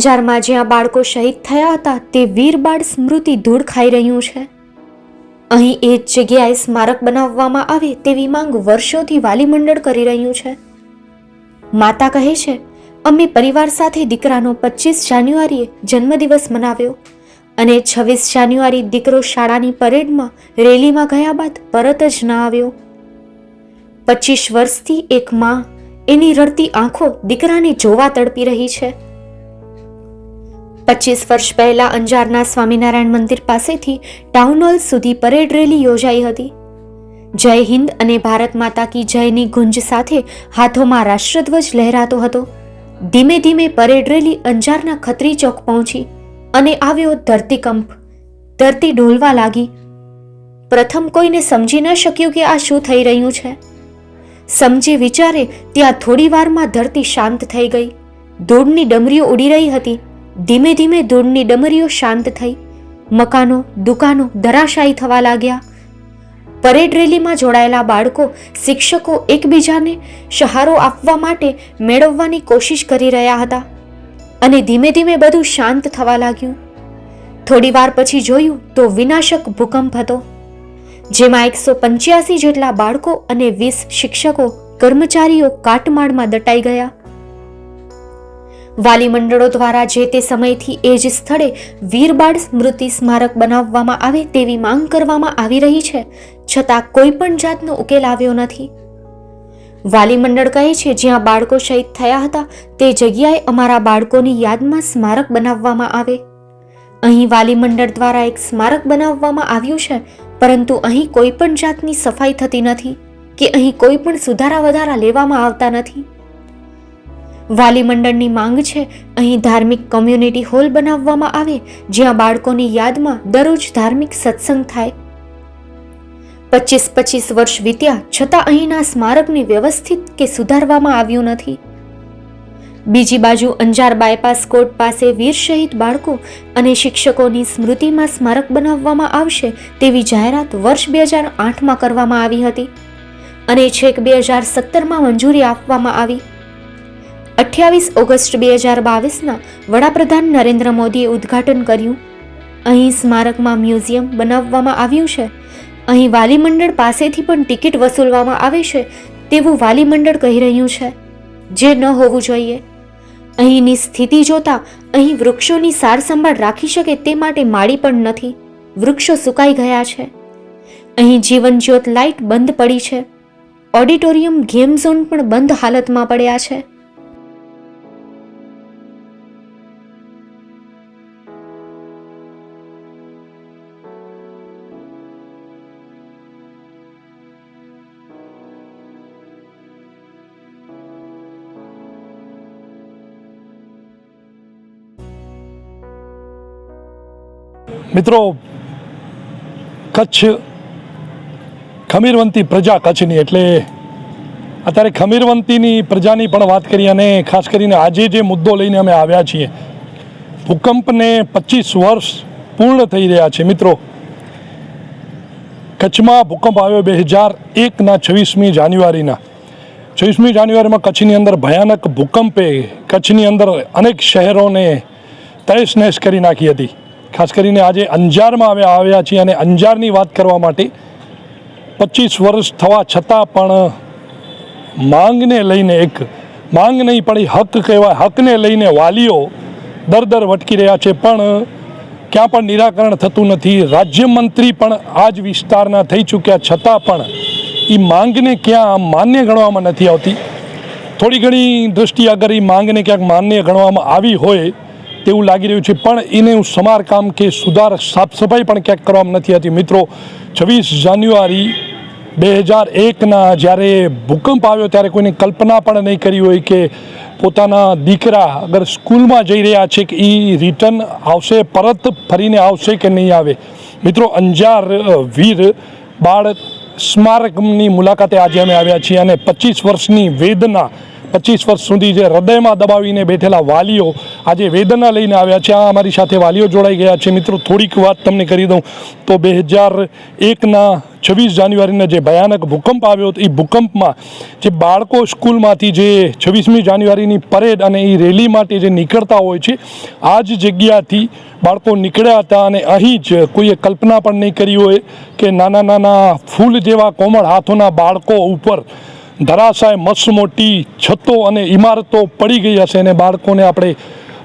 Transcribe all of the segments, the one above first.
અંજારમાં જ્યાં બાળકો શહીદ થયા હતા, તે વીર બાળ સ્મૃતિ ધૂળ ખાઈ રહ્યું છે. અહીં એ જ જગ્યાએ સ્મારક બનાવવામાં આવે તેવી માંગ વર્ષોથી વાલી મંડળ કરી રહ્યું છે. માતા કહે છે, અમે પરિવાર સાથે દીકરાનો પચીસ જાન્યુઆરીએ જન્મદિવસ મનાવ્યો અને છવ્વીસ જાન્યુઆરી દીકરો શાળાની પરેડમાં રેલીમાં ગયા બાદ પરત જ ના આવ્યો. પચીસ વર્ષથી એક માં, એની રડતી આંખો દીકરાને જોવા તડપી રહી છે. પચીસ વર્ષ પહેલા અંજારના સ્વામિનારાયણ મંદિર પાસેથી ટાઉન હોલ સુધી પરેડ રેલી યોજાઈ હતી. જય હિન્દ અને ભારત માતા કી જયની ગુંજ સાથે હાથોમાં રાષ્ટ્રધ્વજ લહેરાતો હતો. ધીમે ધીમે પરેડ રેલી અંજારના ખત્રી ચોક પહોંચી અને આવ્યો ધરતીકંપ. ધરતી ડોલવા લાગી. પ્રથમ કોઈને સમજી ન શક્યું કે આ શું થઈ રહ્યું છે. સમજે વિચારે ત્યાં થોડી વારમાં ધરતી શાંત થઈ ગઈ. ધૂળની ડમરીઓ ઉડી રહી હતી. ધીમે ધીમે ધૂળની ડમરીઓ શાંત થઈ, મકાનો, દુકાનો ધરાશાયી થવા લાગ્યા. પરેડ રેલીમાં જોડાયેલા બાળકો, શિક્ષકો એકબીજાને સહારો આપવા માટે મેળવવાની કોશિશ કરી રહ્યા હતા અને ધીમે ધીમે બધું શાંત થવા લાગ્યું. થોડી વાર પછી જોયું તો વિનાશક ભૂકંપ હતો, જેમાં એકસો પંચ્યાસી જેટલા બાળકો અને વીસ શિક્ષકો, કર્મચારીઓ કાટમાળમાં દટાઈ ગયા. વાલી મંડળો દ્વારા જે તે સમયથી એ જ સ્થળે વીરબાળ સ્મૃતિ સ્મારક બનાવવામાં આવે તેવી માંગ કરવામાં આવી રહી છે. છતાં કોઈ પણ જાતનો ઉકેલ આવ્યો નથી. વાલી મંડળ કહે છે, જ્યાં બાળકો શહીદ થયા હતા, તે જગ્યાએ અમારા બાળકોની યાદમાં સ્મારક બનાવવામાં આવે. અહીં વાલી મંડળ દ્વારા એક સ્મારક બનાવવામાં આવ્યું છે, પરંતુ અહીં કોઈ પણ જાતની સફાઈ થતી નથી કે અહીં કોઈ પણ સુધારા વધારા લેવામાં આવતા નથી. વાલી મંડળની માંગ છે. અહીં ધાર્મિક કમ્યુનિટી હોલ બનાવવામાં આવે, જ્યાં બાળકોની યાદમાં દરરોજ ધાર્મિક સત્સંગ થાય. પચીસ પચીસ વર્ષ વીત્યા, છતાં અહીંના સ્મારકને વ્યવસ્થિત કે સુધારવામાં આવ્યું નથી. બીજી બાજુ અંજાર બાયપાસ કોર્ટ પાસે વીર શહીદ બાળકો અને શિક્ષકોની સ્મૃતિમાં સ્મારક બનાવવામાં આવશે તેવી જાહેરાત વર્ષ બે હજાર આઠમાં કરવામાં આવી હતી. અને છેક બે હજાર સત્તરમાં મંજૂરી આપવામાં આવી. અઠ્યાવીસ ઓગસ્ટ બે હજાર બાવીસના વડાપ્રધાન નરેન્દ્ર મોદીએ ઉદ્ઘાટન કર્યું. અહીં સ્મારકમાં મ્યુઝિયમ બનાવવામાં આવ્યું છે. અહીં વાલી મંડળ પાસેથી પણ ટિકિટ વસૂલવામાં આવે છે તેવું વાલી મંડળ કહી રહ્યું છે. જે ન હોવું જોઈએ. અહીંની સ્થિતિ જોતા અહીં વૃક્ષોની સારસંભાળ રાખી શકે તે માટે માળી પણ નથી. વૃક્ષો સુકાઈ ગયા છે. અહીં જીવનજ્યોત લાઇટ બંધ પડી છે. ઓડિટોરિયમ ગેમ ઝોન પણ બંધ હાલતમાં પડ્યા છે. મિત્રો, કચ્છ ખમીરવંતી પ્રજા કચ્છની એટલે અત્યારે ખમીરવંતીની પ્રજાની પણ વાત કરી અને ખાસ કરીને આજે જે મુદ્દો લઈને અમે આવ્યા છીએ, ભૂકંપને પચીસ વર્ષ પૂર્ણ થઈ રહ્યા છે. મિત્રો, કચ્છમાં ભૂકંપ આવ્યો બે હજાર એકના છવ્વીસમી જાન્યુઆરીના. છવ્વીસમી જાન્યુઆરીમાં કચ્છની અંદર ભયાનક ભૂકંપે કચ્છની અંદર અનેક શહેરોને તહેશ નહેશ કરી નાખી હતી. ખાસ કરીને આજે અંજારમાં અમે આવ્યા છીએ અને અંજારની વાત કરવા માટે પચીસ વર્ષ થવા છતાં પણ માંગને લઈને એક માંગ નહીં, પણ એ હક કહેવાય, હકને લઈને વાલીઓ દર દર વટકી રહ્યા છે. પણ ક્યાં પણ નિરાકરણ થતું નથી. રાજ્યમંત્રી પણ આ જ વિસ્તારના થઈ ચૂક્યા છતાં પણ એ માંગને ક્યાં માન્ય ગણવામાં નથી આવતી. થોડી ઘણી દૃષ્ટિ અગર એ માંગને ક્યાંક માન્ય ગણવામાં આવી હોય તેવું લાગી રહ્યું છે. પણ એને સમારકામ કે સુધાર સાફ સફાઈ પણ ક્યાંક કરવામાં નથી આવતી. મિત્રો, છવ્વીસ જાન્યુઆરી બે હજાર એકના જ્યારે ભૂકંપ આવ્યો ત્યારે કોઈને કલ્પના પણ નહીં કરી હોય કે પોતાના દીકરા અગર સ્કૂલમાં જઈ રહ્યા છે કે એ રિટર્ન આવશે, પરત ફરીને આવશે કે નહીં આવે? મિત્રો, અંજાર વીર બાળ સ્મારકની મુલાકાતે આજે અમે આવ્યા છીએ અને પચીસ વર્ષની વેદના પચીસ વર્ષ સુધી જે હૃદયમાં દબાવીને બેઠેલા વાલીઓ આજે વેદના લઈને આવ્યા છે. આ અમારી સાથે વાલીઓ જોડાઈ ગયા છે. મિત્રો, થોડીક વાત તમને કરી દઉં. તો બે હજાર એકના છવ્વીસ જાન્યુઆરીના જે ભયાનક ભૂકંપ આવ્યો હતો, એ ભૂકંપમાં જે બાળકો સ્કૂલમાંથી જે છવ્વીસમી જાન્યુઆરીની પરેડ અને એ રેલી માટે જે નીકળતા હોય છે, આ જ જગ્યાથી બાળકો નીકળ્યા હતા અને અહીં જ કોઈએ કલ્પના પણ નહીં કરી હોય કે નાના નાના ફૂલ જેવા કોમળ હાથોના બાળકો ઉપર ધરાશાય મસ્ત મોટી છતો અને ઇમારતો પડી ગઈ હશે અને બાળકોને આપણે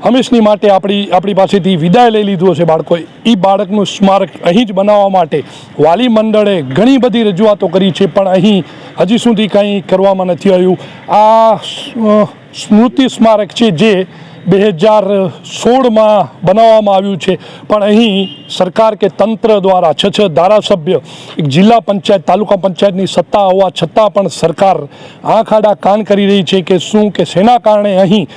હંમેશની માટે આપણી આપણી પાસેથી વિદાય લઈ લીધું હશે બાળકોએ. એ બાળકનું સ્મારક અહીં જ બનાવવા માટે વાલી મંડળે ઘણી બધી રજૂઆતો કરી છે, પણ અહીં હજી સુધી કંઈ કરવામાં નથી આવ્યું. આ સ્મૃતિ સ્મારક છે જે બે હજાર સોળમાં બનાવવામાં આવ્યું છે. પણ અહીં સરકાર કે તંત્ર દ્વારા છ છ ધારાસભ્ય, એક જિલ્લા પંચાયત, તાલુકા પંચાયતની સત્તા હોવા છતાં પણ સરકાર આંખ આડા કાન કરી રહી છે કે શું કે શેના કારણે અહીં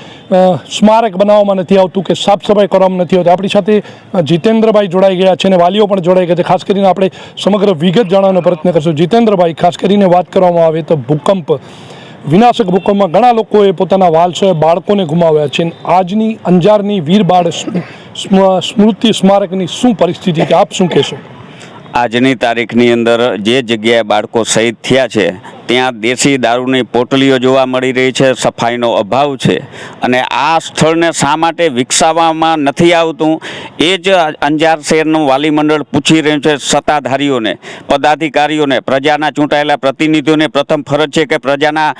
સ્મારક બનાવવામાં નથી આવતું કે સાફ સફાઈ કરવામાં નથી આવતી. આપણી સાથે જીતેન્દ્રભાઈ જોડાઈ ગયા છે અને વાલીઓ પણ જોડાઈ ગયા છે. ખાસ કરીને આપણે સમગ્ર વિગત જાણવાનો પ્રયત્ન કરશું. જીતેન્દ્રભાઈ, ખાસ કરીને વાત કરવામાં આવે તો ભૂકંપ વિનાશક ભૂકંપમાં ઘણા લોકોએ પોતાના વાલસોએ બાળકોને ગુમાવ્યા છે. આજની અંજારની વીર બાળ સ્મ- સ્મ- સ્મૃતિ સ્મારકની શું પરિસ્થિતિ છે? આપ શું કહેશો? આજની તારીખની અંદર જે જગ્યાએ બાળકો શહીદ થયા છે, ત્યાં દેશી દારૂની પોટલીઓ જોવા મળી રહી છે, સફાઈનો અભાવ છે. અને આ સ્થળને શા માટે વિકસાવવામાં નથી આવતું, એ જ અંજાર શહેરનું વાલી મંડળ પૂછી રહ્યું છે સત્તાધારીઓને, પદાધિકારીઓને, પ્રજાના ચૂંટાયેલા પ્રતિનિધિઓને. પ્રથમ ફરજ છે કે પ્રજાના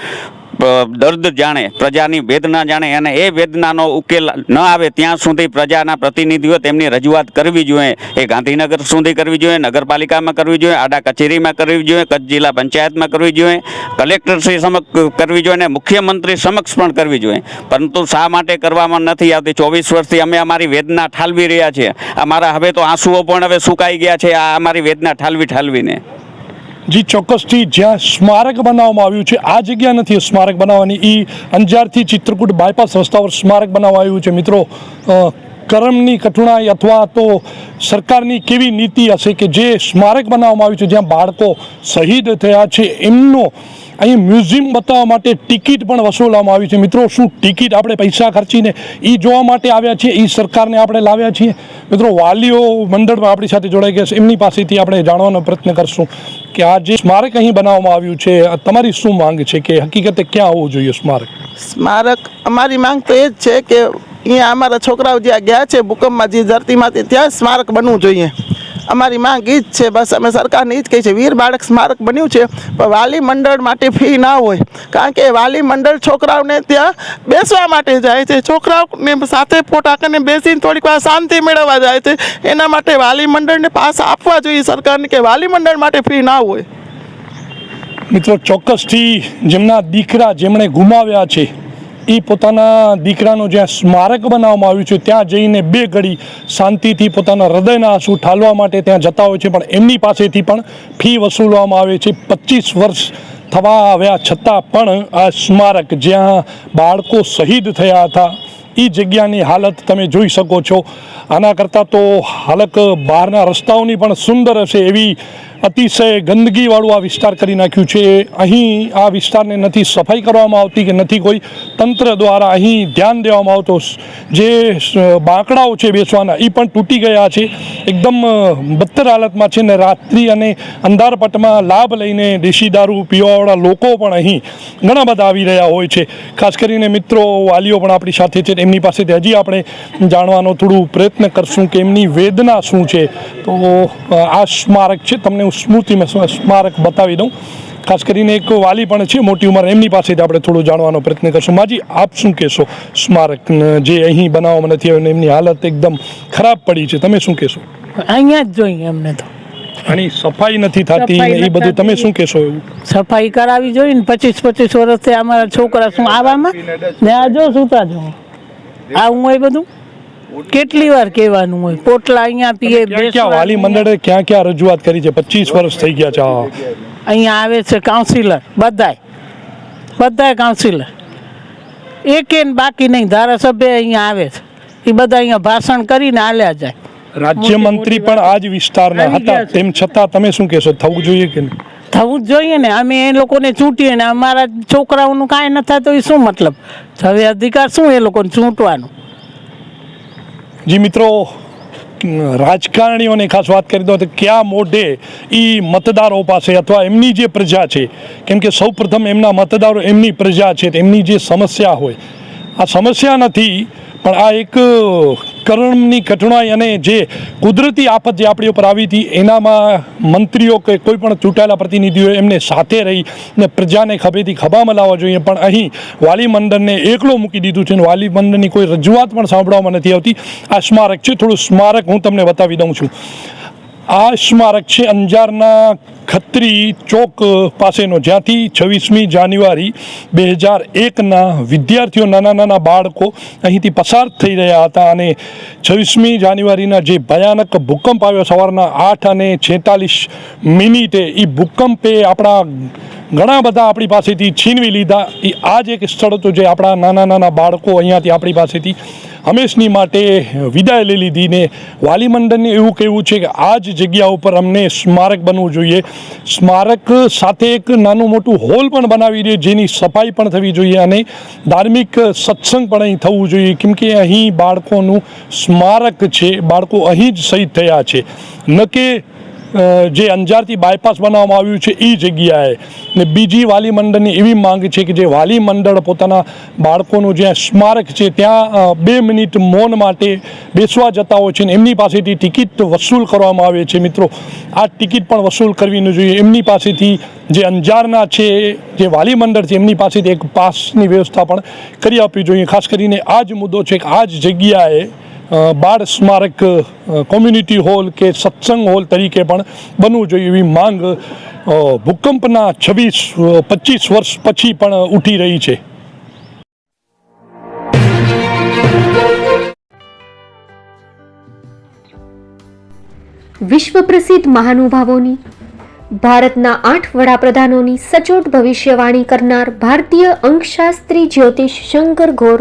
દર્દ જાણે, પ્રજાની વેદના જાણે અને એ વેદનાનો ઉકેલ ન આવે ત્યાં સુધી પ્રજાના પ્રતિનિધિઓ તેમની રજૂઆત કરવી જોઈએ. એ ગાંધીનગર સુધી કરવી જોઈએ, નગરપાલિકામાં કરવી જોઈએ, આડા કચેરીમાં કરવી જોઈએ, કચ્છ જિલ્લા પંચાયતમાં કરવી જોઈએ કલેક્ટરશ્રી સમક્ષ કરવી જોઈએ અને મુખ્યમંત્રી સમક્ષ પણ કરવી જોઈએ. પરંતુ શા માટે કરવામાં નથી આવતી? ચોવીસ વર્ષથી અમે અમારી વેદના ઠાલવી રહ્યા છીએ. અમારા હવે તો આંસુઓ પણ હવે સુકાઈ ગયા છે. આ અમારી વેદના ઠાલવી ઠાલવીને. જી, ચોક્કસથી જ્યાં સ્મારક બનાવવામાં આવ્યું છે, આ જગ્યા નથી સ્મારક બનાવવાની. એ અંજારથી ચિત્રકૂટ બાયપાસ રસ્તા પર સ્મારક બનાવવા આવ્યું છે. મિત્રો કરમની કઠણાઈ અથવા તો સરકારની કેવી નીતિ હશે કે જે સ્મારક બનાવવામાં આવ્યું છે, જ્યાં બાળકો શહીદ થયા છે, એમનો અહીં મ્યુઝિયમ બતાવવા માટે ટિકિટ પણ વસૂલવામાં આવી છે. મિત્રો, શું ટિકિટ આપણે પૈસા ખર્ચીને એ જોવા માટે આવ્યા છીએ? એ સરકારને આપણે લાવ્યા છીએ? મિત્રો, વાલીઓ મંડળમાં આપણી સાથે જોડાઈ ગયા છે. એમની પાસેથી આપણે જાણવાનો પ્રયત્ન કરશું કે આ જે સ્મારક અહીં બનાવવામાં આવ્યું છે તમારી શું માંગ છે કે હકીકતે ક્યાં હોવું જોઈએ સ્મારક? સ્મારક, અમારી માંગ તો એ જ છે કે અહીંયા અમારા છોકરાઓ જ્યાં ગયા છે ભૂકંપમાં, જે ધરતીમાંથી, ત્યાં સ્મારક બનવું જોઈએ. અમારી માંગ એ જ છે, બસ અમે સરકારને એ જ કહી છે વીર બાળક સ્મારક બન્યું છે, પણ વાલી મંડળ માટે ફી ના હોય. કારણ કે વાલી મંડળ છોકરાઓને ત્યાં બેસવા માટે જાય છે, છોકરાઓને સાથે ફોટા બેસીને થોડીક વાર શાંતિ મેળવવા જાય છે. એના માટે વાલી મંડળને પાસ આપવા જોઈએ સરકારને કે વાલી મંડળ માટે ફી ના હોય. મિત્રો, ચોક્કસથી જેમના દીકરા જેમણે ગુમાવ્યા છે એ પોતાના દીકરાનું જ્યાં સ્મારક બનાવવામાં આવ્યું છે, ત્યાં જઈને બે ઘડી શાંતિથી પોતાના હૃદયના આંસુ ઠાલવા માટે ત્યાં જતા હોય છે, પણ એમની પાસેથી પણ ફી વસૂલવામાં આવે છે. પચીસ વર્ષ થવા આવ્યા છતાં પણ આ સ્મારક જ્યાં બાળકો શહીદ થયા હતા એ જગ્યાની હાલત તમે જોઈ શકો છો. આના કરતાં તો હાલક બહારના રસ્તાઓની પણ સુંદર હશે એવી અતિશય ગંદકીવાળું આ વિસ્તાર કરી નાખ્યું છે. અહીં આ વિસ્તારને નથી સફાઈ કરવામાં આવતી કે નથી કોઈ તંત્ર દ્વારા અહીં ધ્યાન દેવામાં આવતો. જે બાંકડાઓ છે બેસવાના એ પણ તૂટી ગયા છે. એકદમ બદતર હાલતમાં છે ને રાત્રિ અને અંધારપટમાં લાભ લઈને દેશી દારૂ પીવાવાળા લોકો પણ અહીં ઘણા બધા આવી રહ્યા હોય છે. ખાસ કરીને મિત્રો, વાલીઓ પણ આપણી સાથે છે. એમની પાસેથી હજી આપણે જાણવાનો થોડું પ્રયત્ન કરશું કે એમની વેદના શું છે. તો આ સ્મારક છે. તમને હું સ્મૃતિમાં સ્મારક બતાવી દઉં. ખાસ કરીને એક વાલી પણ છે મોટી ઉંમર. એમની પાસેથી આપણે થોડું જાણવાનો પ્રયત્ન કરશું. માજી આપ શું કહેશો? સ્મારક જે અહીં બનાવવામાં નથી આવ્યું એમની હાલત એકદમ ખરાબ પડી છે. તમે શું કહેશો? અહીંયા જ જોઈએ એમને તો. આની સફાઈ નથી થતી એ બધું. તમે શું કહેશો એવું? સફાઈ કરાવી જોઈએ ને પચીસ પચીસ વર્ષથી અમારા છોકરા શું આવામાં? ને આ જો સુતા જો. આવું હોય બધું? કેટલી વાર કહેવાનું હોય? પોટલા અહીંયા પીએ ક્યાં વાલી મંડળે ક્યાં ક્યાં રજૂઆત કરી છે? પચીસ વર્ષ થઈ ગયા છે અહીંયા આવે છે કાઉન્સિલર બધાય. બધાય કાઉન્સિલર એકે ને બાકી નહીં ધારાસભ્ય અહીંયા આવે છે. એ બધા અહીંયા ભાષણ કરીને આલ્યા જાય. રાજ્યમંત્રી પણ આ જ વિસ્તારના હતા. તેમ છતાં તમે શું કહેશો? થવું જોઈએ કે નહીં? થવું જ જોઈએ ને. અમે એ લોકોને ચૂંટીએ ને, અમારા છોકરાઓનું કાંઈ ન થાય તો એ શું મતલબ? હવે અધિકાર શું એ લોકોને ચૂંટવાનું? જી મિત્રો, રાજકારણીઓને ખાસ વાત કરી દો તો કયા મોઢે એ મતદારો પાસે અથવા એમની જે પ્રજા છે, કેમ કે સૌ પ્રથમ એમના મતદારો એમની પ્રજા છે એમની જે સમસ્યા હોય. આ સમસ્યા નથી પણ આ એક કર્મની કઠણાઈ અને જે કુદરતી આફત જે આપણી ઉપર આવી હતી, એનામાં મંત્રીઓ કે કોઈ પણ ચૂંટાયેલા પ્રતિનિધિઓ એમને સાથે રહી ને પ્રજાને ખભેથી ખભામાં લાવવા જોઈએ. પણ અહીં વાલી મંડળને એકલો મૂકી દીધું છે અને વાલી મંડળની કોઈ રજૂઆત પણ સાંભળવામાં નથી આવતી. આ સ્મારક છે. થોડું સ્મારક હું તમને બતાવી દઉં છું. આ સ્મારક છે અંજારના ખત્રી ચોક પાસેનો, જ્યાંથી છવ્વીસમી જાન્યુઆરી બે હજાર એકના વિદ્યાર્થીઓ, નાના નાના બાળકો અહીંથી પસાર થઈ રહ્યા હતા અને છવ્વીસમી જાન્યુઆરીના જે ભયાનક ભૂકંપ આવ્યો સવારના આઠ અને છેતાલીસ મિનિટે એ ભૂકંપે આપણા ઘણા બધા આપણી પાસેથી છીનવી લીધા. એ આ જ એક સ્થળ હતું જે આપણા નાના નાના બાળકો અહીંયાથી આપણી પાસેથી હંમેશની માટે વિદાય લઈ લીધી ને વાલી મંડળને એવું કહેવું છે કે આ જ જગ્યા ઉપર અમને સ્મારક બનવું જોઈએ. સ્મારક સાથે એક નાનું મોટું હોલ પણ બનાવી દે જેની સફાઈ પણ થવી જોઈએ અને ધાર્મિક સત્સંગ પણ અહીં થવું જોઈએ. કેમ કે અહીં બાળકોનું સ્મારક છે, બાળકો અહીં જ શહીદ થયા છે. ન કે જે અંજારથી બાયપાસ બનાવવામાં આવ્યું છે એ જગ્યાએ. ને બીજી વાલી મંડળની એવી માંગ છે કે જે વાલી મંડળ પોતાના બાળકોનું જ્યાં સ્મારક છે, ત્યાં બે મિનિટ મૌન માટે બેસવા જતા હોય છે ને એમની પાસેથી ટિકિટ વસૂલ કરવામાં આવે છે મિત્રો. આ ટિકિટ પણ વસૂલ કરવી ન જોઈએ. એમની પાસેથી જે અંજારના છે, જે વાલી મંડળ છે, એમની પાસેથી એક પાસની વ્યવસ્થા પણ કરી આપવી જોઈએ. ખાસ કરીને આ જ મુદ્દો છે કે આ જ જગ્યાએ બાળ સ્મારક કોમ્યુનિટી હોલ કે સત્સંગ હોલ તરીકે પણ બનવું જોઈએ એવી માંગ ભૂકંપના છવ્વીસ પચીસ વર્ષ પછી પણ ઉઠી રહી છે. વિશ્વ પ્રસિદ્ધ મહાનુભાવોની, ભારતના આઠ વડાપ્રધાનોની સચોટ ભવિષ્યવાણી કરનાર ભારતીય અંકશાસ્ત્રી જ્યોતિષ શંકર ઘોર